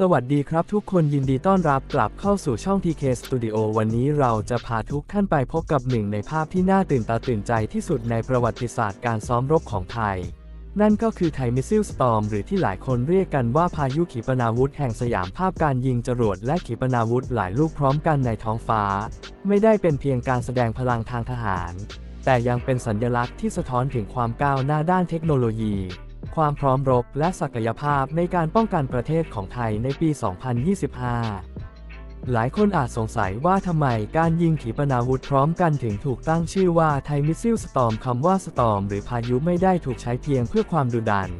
สวัสดีครับทุกคนยินดีต้อนรับกลับเข้าสู่ช่อง TK Studio วันนี้เราจะพาทุกท่านไปพบกับหนึ่งในภาพที่น่าตื่นตาตื่นใจที่สุดในประวัติศาสตร์การซ้อมรบของไทย นั่นก็คือไทยมิสซิลสตอมหรือที่หลายคนเรียกกันว่าพายุขีปนาวุธแห่งสยามภาพการยิงจรวดและขีปนาวุธหลายลูกพร้อมกันในท้องฟ้า ไม่ได้เป็นเพียงการแสดงพลังทางทหาร แต่ยังเป็นสัญลักษณ์ที่สะท้อนถึงความก้าวหน้าด้านเทคโนโลยี ความพร้อมรบและศักยภาพในการป้องกันประเทศของไทยในปี 2025 หลายคนอาจสงสัยว่าทำไมการยิงขีปนาวุธพร้อมกันถึงถูกตั้งชื่อว่าไทยมิสซิลสตอมคำว่าสตอมหรือพายุไม่ได้ถูกใช้เพียงเพื่อความดุดัน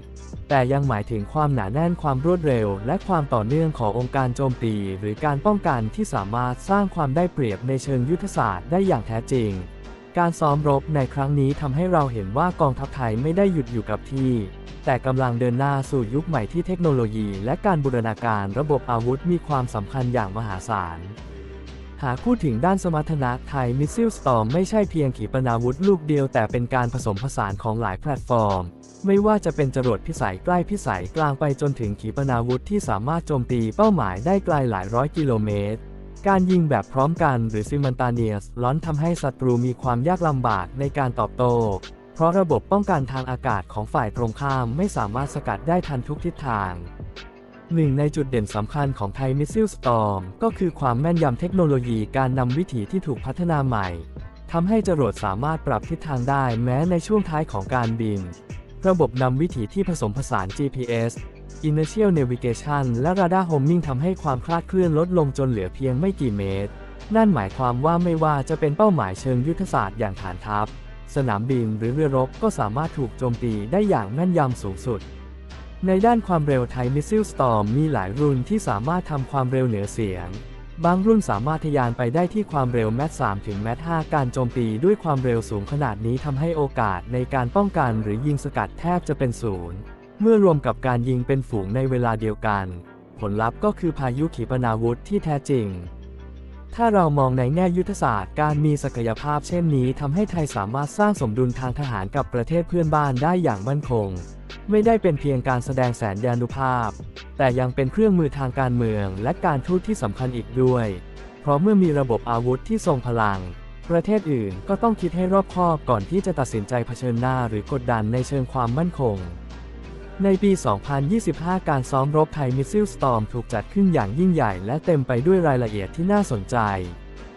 แต่ยังหมายถึงความหนาแน่นความรวดเร็ว และความต่อเนื่องขององค์การโจมตี หรือการป้องกันที่สามารถสร้างความได้เปรียบในเชิงยุทธศาสตร์ได้อย่างแท้จริงการซ้อมรบในครั้งนี้ทำให้เราเห็นว่ากองทัพไทยไม่ได้หยุดอยู่กับที่ แต่กำลังเดินหน้าสู่ยุคใหม่ที่เทคโนโลยี และการบูรณาการระบบอาวุธมีความสำคัญอย่างมหาศาล หากพูดถึงด้านสมรรถนะไทยมิสซิลสตอมไม่ใช่เพียงขีปนาวุธลูกเดียวแต่เป็นการผสมผสานของหลายแพลตฟอร์ม ไม่ว่าจะเป็นจรวดพิสัยใกล้พิสัยกลางไปจนถึงขีปนาวุธที่สามารถโจมตีเป้าหมายได้ไกลหลายร้อยกิโลเมตรการยิงแบบพร้อมกันหรือ simultaneous ล้อนทำให้ศัตรูมีความยากลำบากในการตอบโต้ เพราะระบบป้องกันทางอากาศของฝ่ายตรงข้ามไม่สามารถสกัดได้ทันทุกทิศทางหนึ่งในจุดเด่นสำคัญของไทยมิสซิลสตอมก็คือความแม่นยำเทคโนโลยีการนำวิถีที่ถูกพัฒนาใหม่ทำให้จรวดสามารถปรับทิศทางได้แม้ในช่วงท้ายของการบิน ระบบนำวิถีที่ผสมผสาน GPS Inertial Navigation และ Radar Homing ทำให้ความคลาดเคลื่อนลดลงจนเหลือเพียงไม่กี่เมตร นั่นหมายความว่าไม่ว่าจะเป็นเป้าหมายเชิงยุทธศาสตร์อย่างฐานทัพ สนามบินหรือเรือรบก็สามารถถูกโจมตีได้อย่างแม่นยำสูงสุด ในด้านความเร็วไทมิสซิลสตอมมีหลายรุ่นที่สามารถทำความเร็วเหนือเสียง บางรุ่นสามารถทะยานไปได้ที่ความเร็วแมท3ถึงแมท5การโจมตีด้วยความเร็วสูงขนาดนี้ทำให้โอกาสในการป้องกันหรือยิงสกัดแทบจะเป็นศูนย์เมื่อรวมกับการยิงเป็นฝูงในเวลาเดียวกัน ผลลัพธ์ก็คือพายุขีปนาวุธที่แท้จริง ถ้าเรามองในแง่ยุทธศาสตร์ การมีศักยภาพเช่นนี้ทำให้ไทยสามารถสร้างสมดุลทางทหารกับประเทศเพื่อนบ้านได้อย่างมั่นคง ไม่ได้เป็นเพียงการแสดงแสนยานุภาพ แต่ยังเป็นเครื่องมือทางการเมืองและการทูตที่สำคัญอีกด้วย เพราะเมื่อมีระบบอาวุธที่ทรงพลัง ประเทศอื่นก็ต้องคิดให้รอบคอบก่อนที่จะตัดสินใจเผชิญหน้าหรือกดดันในเชิงความมั่นคง ในปี 2025 การซ้อมรบไทยมิสซิลสตอมถูกจัดขึ้นอย่างยิ่งใหญ่และเต็มไปด้วยรายละเอียดที่น่าสนใจ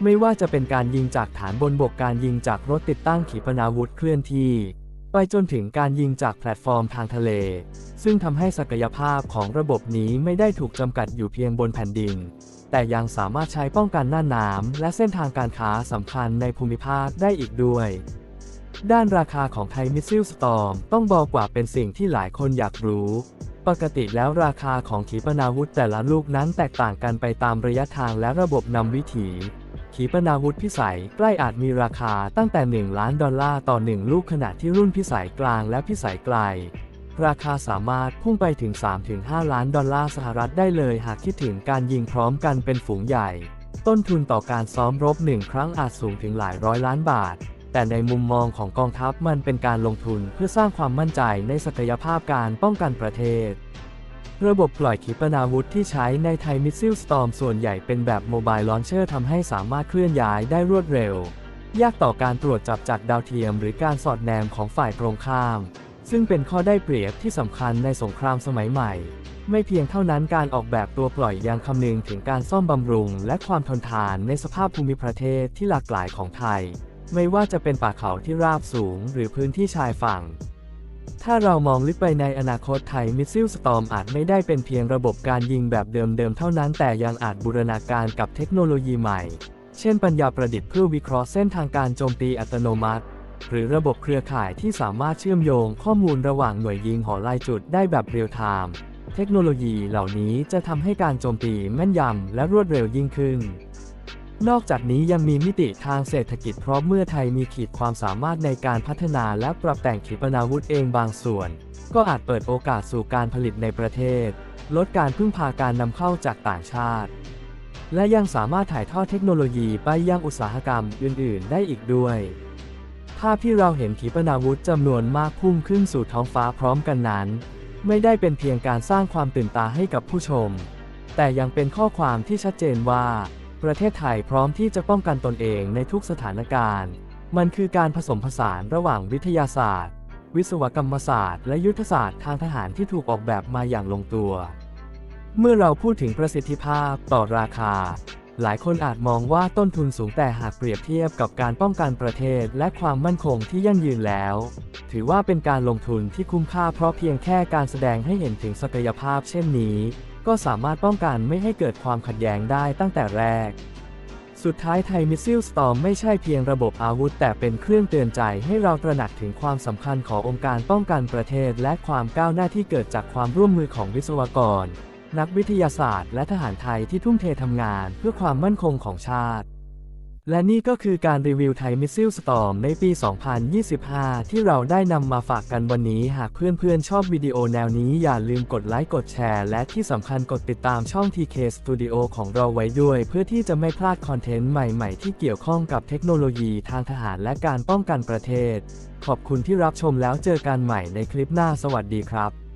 ไม่ว่าจะเป็นการยิงจากฐานบนบกการยิงจากรถติดตั้งขีปนาวุธเคลื่อนที่ ไปจนถึงการยิงจากแพลตฟอร์มทางทะเล ซึ่งทำให้ศักยภาพของระบบนี้ไม่ได้ถูกจำกัดอยู่เพียงบนแผ่นดิน แต่ยังสามารถใช้ป้องกันหน้าน้ำและเส้นทางการค้าสำคัญในภูมิภาคได้อีกด้วย ด้านราคาของไทยมิสซิลสตอมต้องบอกว่าเป็นสิ่งที่หลายคนอยากรู้ ปกติแล้วราคาของขีปนาวุธแต่ละลูกนั้นแตกต่างกันไปตามระยะทางและระบบนำวิถี ขีปนาวุธพิสัยใกล้อาจมีราคาตั้งแต่ 1 ล้านดอลลาร์ต่อ 1 ลูกขณะที่รุ่นพิสัยกลางและพิสัยไกล ราคาสามารถพุ่งไปถึง 3-5 ล้านดอลลาร์สหรัฐได้เลยหากคิดถึงการยิงพร้อมกันเป็นฝูงใหญ่ ต้นทุนต่อการซ้อมรบหนึ่งครั้งอาจสูงถึงหลายร้อยล้านบาท แต่ในมุมมองของกองทัพมันเป็นการลงทุนเพื่อสร้างความมั่นใจในศักยภาพการป้องกันประเทศ ระบบปล่อยขีปนาวุธที่ใช้ในไทยมิสซิลสตอมส่วนใหญ่เป็นแบบโมบายลอนเชอร์ทำให้สามารถเคลื่อนย้ายได้รวดเร็ว ยากต่อการตรวจจับจากดาวเทียมหรือการสอดแนมของฝ่ายตรงข้าม ซึ่งเป็นข้อได้เปรียบที่สำคัญในสงครามสมัยใหม่ ไม่เพียงเท่านั้นการออกแบบตัวปล่อยยังคำนึงถึงการซ่อมบำรุง และความทนทานในสภาพภูมิประเทศที่หลากหลายของไทย ไม่ว่าจะเป็นป่าเขาที่ราบสูงหรือพื้นที่ชายฝั่ง ถ้าเรามองลึกไปในอนาคตไทยมิสซิลสตอมอาจไม่ได้เป็นเพียงระบบการยิงแบบเดิมๆเท่านั้นแต่ยังอาจบูรณาการกับเทคโนโลยีใหม่ เช่นปัญญาประดิษฐ์เพื่อวิเคราะห์เส้นทางการโจมตีอัตโนมัติ หรือระบบเครือข่ายที่สามารถเชื่อมโยงข้อมูลระหว่างหน่วยยิงหอลายจุดได้แบบเรียลไทม์เทคโนโลยีเหล่านี้จะทำให้การโจมตีแม่นยำและรวดเร็วยิ่งขึ้น นอกจากนี้ยังมีมิติทางเศรษฐกิจเพราะเมื่อไทยมีขีดความสามารถในการพัฒนาและปรับแต่งขีปนาวุธเองบางส่วน ก็อาจเปิดโอกาสสู่การผลิตในประเทศ ลดการพึ่งพาการนำเข้าจากต่างชาติ และยังสามารถถ่ายทอดเทคโนโลยีไปยังอุตสาหกรรมอื่น ๆ ได้อีกด้วย ภาพที่เราเห็นขีปนาวุธจำนวนมากพุ่งขึ้นสู่ท้องฟ้าพร้อมกันนั้น ไม่ได้เป็นเพียงการสร้างความตื่นตาให้กับผู้ชม แต่ยังเป็นข้อความที่ชัดเจนว่า ประเทศไทยพร้อมที่จะป้องกันตนเองในทุกสถานการณ์ มันคือการผสมผสานระหว่างวิทยาศาสตร์ วิศวกรรมศาสตร์ และยุทธศาสตร์ทางทหารที่ถูกออกแบบมาอย่างลงตัว เมื่อเราพูดถึงประสิทธิภาพต่อราคา หลายคนอาจมองว่าต้นทุนสูงแต่หากเปรียบเทียบกับการป้องกันประเทศและความมั่นคงที่ยั่งยืนแล้ว ถือว่าเป็นการลงทุนที่คุ้มค่าเพราะเพียงแค่การแสดงให้เห็นถึงศักยภาพเช่นนี้ ก็สามารถป้องกันไม่ให้เกิดความขัดแย้งได้ตั้งแต่แรก สุดท้ายไทยมิสซิลสตอมไม่ใช่เพียงระบบอาวุธ แต่เป็นเครื่องเตือนใจให้เราตระหนักถึงความสำคัญขององค์การป้องกันประเทศ และความก้าวหน้าที่เกิดจากความร่วมมือของวิศวกร นักวิทยาศาสตร์ และทหารไทยที่ทุ่มเททำงานเพื่อความมั่นคงของชาติ และนี่ก็คือการรีวิวไทยมิสซิลสตอมในปี 2025 ที่เราได้นำมาฝากกันวันนี้ หากเพื่อนๆ ชอบวิดีโอแนวนี้อย่าลืมกดไลค์ กดแชร์ และที่สำคัญกดติดตามช่อง TK Studio ของเราไว้ด้วย เพื่อที่จะไม่พลาดคอนเทนต์ใหม่ๆ ที่เกี่ยวข้องกับเทคโนโลยีทางทหารและการป้องกันประเทศ ขอบคุณที่รับชมแล้วเจอกันใหม่ในคลิปหน้าสวัสดีครับ